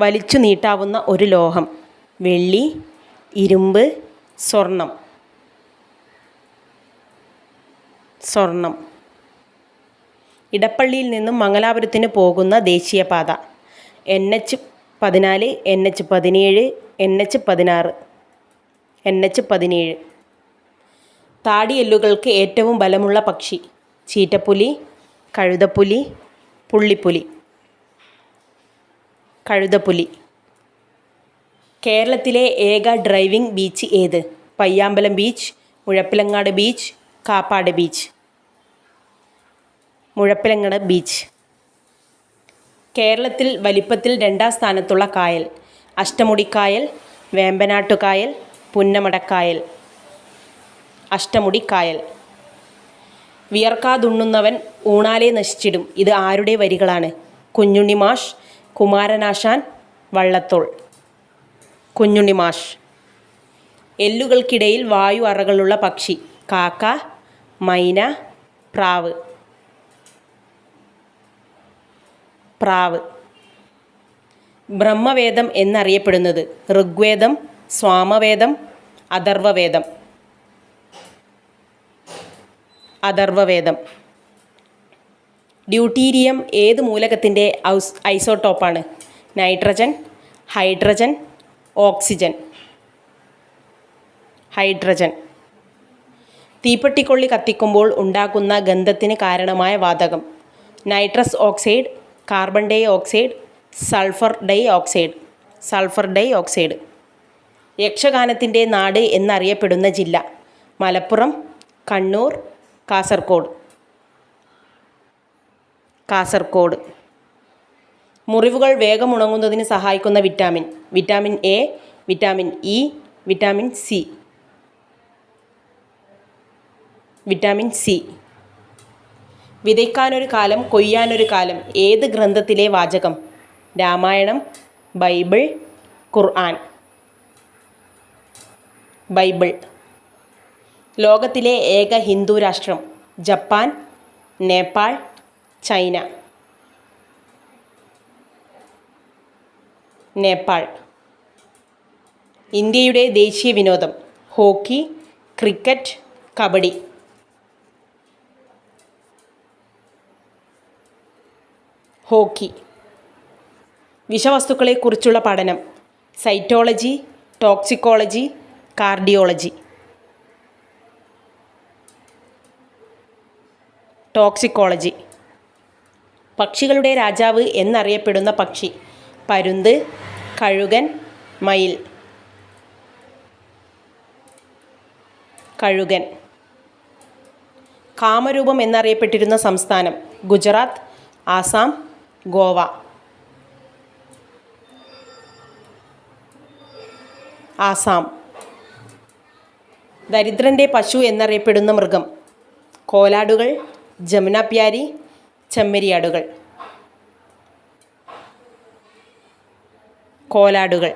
വലിച്ചു നീട്ടാവുന്ന ഒരു ലോഹം. വെള്ളി ഇരുമ്പ് സ്വർണം. സ്വർണം. ഇടപ്പള്ളിയിൽ നിന്നും മംഗലാപുരത്തിന് പോകുന്ന ദേശീയപാത. എൻ എച്ച് പതിനാല് എൻ എച്ച് പതിനേഴ് എൻ എച്ച് പതിനാറ്. എൻ എച്ച് പതിനേഴ്. താടിയെല്ലുകൾക്ക് ഏറ്റവും ബലമുള്ള പക്ഷി ചീറ്റപ്പുലി കഴുതപ്പുലി പുള്ളിപ്പുലി. കഴുതപ്പുലി. കേരളത്തിലെ ഏക ഡ്രൈവിംഗ് ബീച്ച് ഏത്? Payyambalam beach Muzhappilangad beach Kappad beach. Muzhappilangad beach. കേരളത്തിൽ വലിപ്പത്തിൽ രണ്ടാം സ്ഥാനത്തുള്ള കായൽ. അഷ്ടമുടിക്കായൽ വേമ്പനാട്ടുകായൽ പുന്നമടക്കായൽ. അഷ്ടമുടിക്കായൽ. വിയർക്കാതുണ്ണുന്നവൻ ഊണാലെ നശിച്ചിടും. ഇത് ആരുടെ വരികളാണ്? കുഞ്ഞുണ്ണി മാഷ് കുമാരനാശാൻ വള്ളത്തോൾ. കുഞ്ഞുണ്ണി മാഷ്. എല്ലുകൾക്കിടയിൽ വായു അറകളുള്ള പക്ഷി. കാക്ക മൈന പ്രാവ്. പ്രാവ്. ബ്രഹ്മവേദം എന്നറിയപ്പെടുന്നത് ഋഗ്വേദം സ്വാമവേദം അഥർവവേദം. അഥർവവേദം. ഡ്യൂട്ടീരിയം ഏത് മൂലകത്തിന്റെ ഔസ് ഐസോട്ടോപ്പാണ് നൈട്രജൻ ഹൈഡ്രജൻ ഓക്സിജൻ. ഹൈഡ്രജൻ. തീപ്പെട്ടിക്കൊള്ളി കത്തിക്കുമ്പോൾ ഉണ്ടാക്കുന്ന ഗന്ധത്തിന് കാരണമായ വാതകം. Nitrous oxide carbon dioxide sulphur dioxide. Sulphur dioxide. യക്ഷഗാനത്തിന്റെ നാട് എന്നറിയപ്പെടുന്ന ജില്ല മലപ്പുറം കണ്ണൂർ കാസർഗോഡ്. കാസർഗോഡ് മുറിവുകൾ വേഗം ഉണങ്ങുന്നതിന് സഹായിക്കുന്ന vitamin. Vitamin A vitamin E vitamin C. Vitamin C. വിതയ്ക്കാനൊരു കാലം കൊയ്യാനൊരു കാലം ഏത് ഗ്രന്ഥത്തിലെ വാചകം? Ramayanam Bible Quran. ബൈബിൾ. ലോകത്തിലെ ഏക ഹിന്ദു രാഷ്ട്രം ജപ്പാൻ നേപ്പാൾ ചൈന. നേപ്പാൾ. ഇന്ത്യയുടെ ദേശീയ വിനോദം ഹോക്കി ക്രിക്കറ്റ് കബഡി. ഹോക്കി. വിഷവസ്തുക്കളെക്കുറിച്ചുള്ള പഠനം സൈറ്റോളജി ടോക്സിക്കോളജി കാർഡിയോളജി. ടോക്സിക്കോളജി. പക്ഷികളുടെ രാജാവ് എന്നറിയപ്പെടുന്ന പക്ഷി. പരുന്ത് കഴുകൻ മയിൽ. കഴുകൻ. കാമരൂപം എന്നറിയപ്പെട്ടിരുന്ന സംസ്ഥാനം. ഗുജറാത്ത് ആസാം ഗോവ. ആസാം. ദരിദ്രന്റെ പശു എന്നറിയപ്പെടുന്ന മൃഗം. കോലാടുകൾ ജമുനാപ്യാരി ചെമ്മരിയാടുകൾ. കോലാടുകൾ.